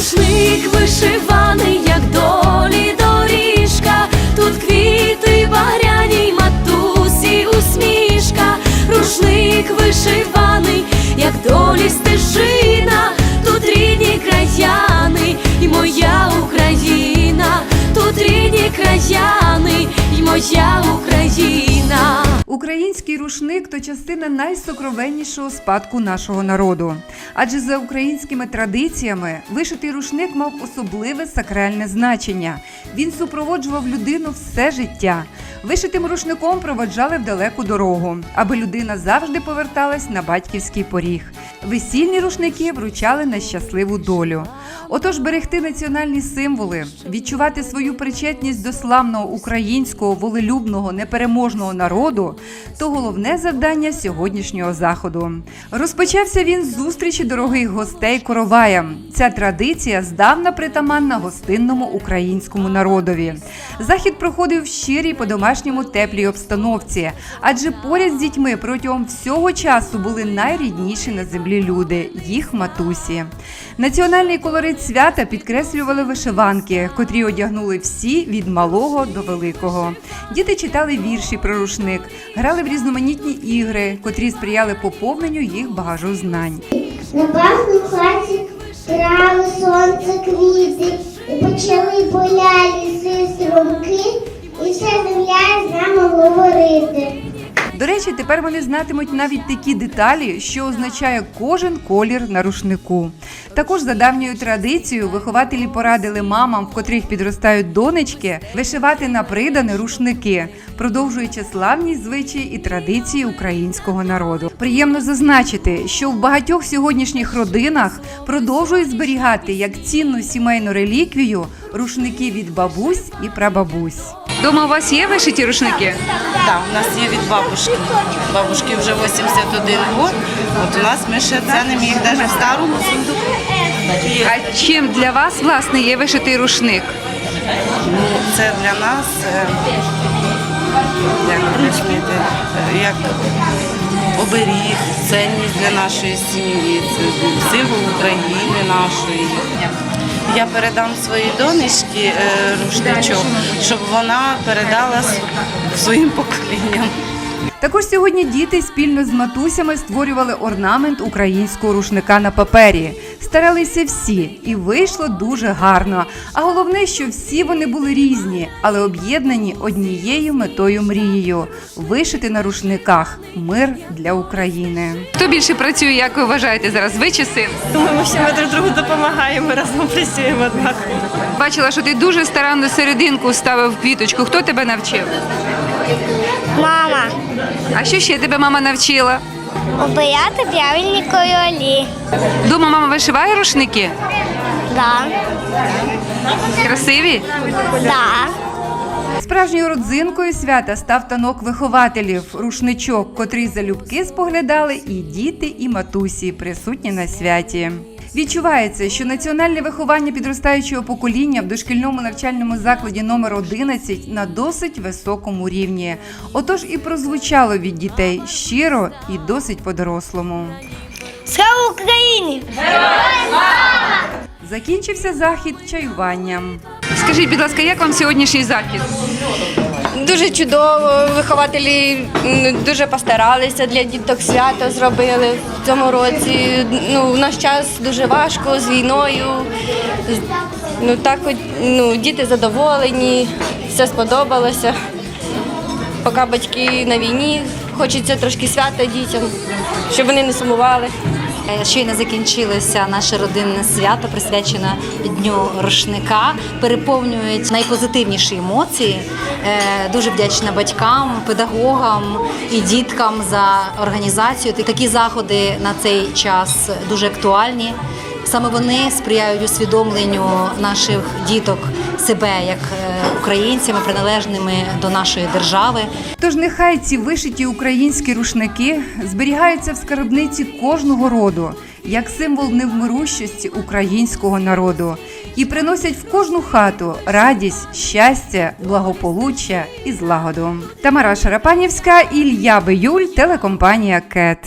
Рушник вишиваний, як долі доріжка, тут квіти багряні, матусі усмішка, рушник вишиваний, як долі стежина, тут рідні краяни, і моя Україна, тут рідні краяни, і моя Україна. Український рушник то частина найсокровеннішого спадку нашого народу. Адже за українськими традиціями вишитий рушник мав особливе сакральне значення. Він супроводжував людину все життя. Вишитим рушником проводжали в далеку дорогу, аби людина завжди поверталась на батьківський поріг. Весільні рушники вручали на щасливу долю. Отож, берегти національні символи, відчувати свою причетність до славного українського волелюбного непереможного народу то головне завдання сьогоднішнього заходу. Розпочався він з зустрічі дорогих гостей короваям. Ця традиція здавна притаманна гостинному українському народові. Захід проходив в щирій по-домашньому теплій обстановці, адже поряд з дітьми протягом всього часу були найрідніші на землі люди, їх матусі. Національний колорит свята підкреслювали вишиванки, котрі одягнули всі від малого до великого. Діти читали вірші про рушник, грали в різноманітні ігри, котрі сприяли поповненню їх багажу знань. На власному хаті сонце квіти, і почали поля До речі, тепер вони знатимуть навіть такі деталі, що означає кожен колір на рушнику. Також за давньою традицією вихователі порадили мамам, в котрих підростають донечки, вишивати на придане рушники, продовжуючи славні звичаї і традиції українського народу. Приємно зазначити, що в багатьох сьогоднішніх родинах продовжують зберігати як цінну сімейну реліквію рушники від бабусь і прабабусь. Дома у вас є вишиті рушники? Так, у нас є від бабушки. Бабушки вже 81 год. От у нас ми ще цінимо їх навіть в старому сундуку. А чим для вас власне є вишитий рушник? Ну, це для нас е, як, розумієте, е, як оберіг, цінність для нашої сім'ї, це символ України нашої. Я передам своїй донечці е, рушничок, щоб вона передала своїм поколінням. Також сьогодні діти спільно з матусями створювали орнамент українського рушника на папері. Старалися всі, і вийшло дуже гарно. А головне, що всі вони були різні, але об'єднані однією метою мрією вишити на рушниках мир для України. Хто більше працює, як ви вважаєте зараз? Ви чи син? Думаємо, що ми друг другу допомагаємо, разом працюємо однаково. Бачила, що ти дуже старанно серединку ставив квіточку. Хто тебе навчив? Мама, А що ще тебе мама навчила? обирати правильні кольорі. Дома мама вишиває рушники? Да, Красиві? да. Справжньою родзинкою свята став танок вихователів, рушничок, котрий залюбки споглядали і діти, і матусі, присутні на святі. Відчувається, що національне виховання підростаючого покоління в дошкільному навчальному закладі номер 11 на досить високому рівні. Отож і прозвучало від дітей щиро і досить по-дорослому. Слава Україні! Закінчився захід чаюванням. Скажіть, будь ласка, як вам сьогоднішній захід? Дуже чудово. Вихователі дуже постаралися для діток свято зробили в цьому році. Ну, в наш час дуже важко з війною. Ну так, ну, діти задоволені, все сподобалося. Поки батьки на війні, хочеться трошки свята дітям, щоб вони не сумували. Е, Щойно закінчилося наше родинне свято, присвячене Дню рушника. Переповнюють найпозитивніші емоції. Е, Дуже вдячна батькам, педагогам і діткам за організацію. Такі заходи на цей час дуже актуальні. Саме вони сприяють усвідомленню наших діток себе як е, українцями, приналежними до нашої держави. Тож нехай ці вишиті українські рушники зберігаються в скарбниці кожного роду як символ невмирущості українського народу і приносять в кожну хату радість, щастя, благополуччя і злагоду. Тамара Шарапанівська, Ілля Биюль, телекомпанія Кет.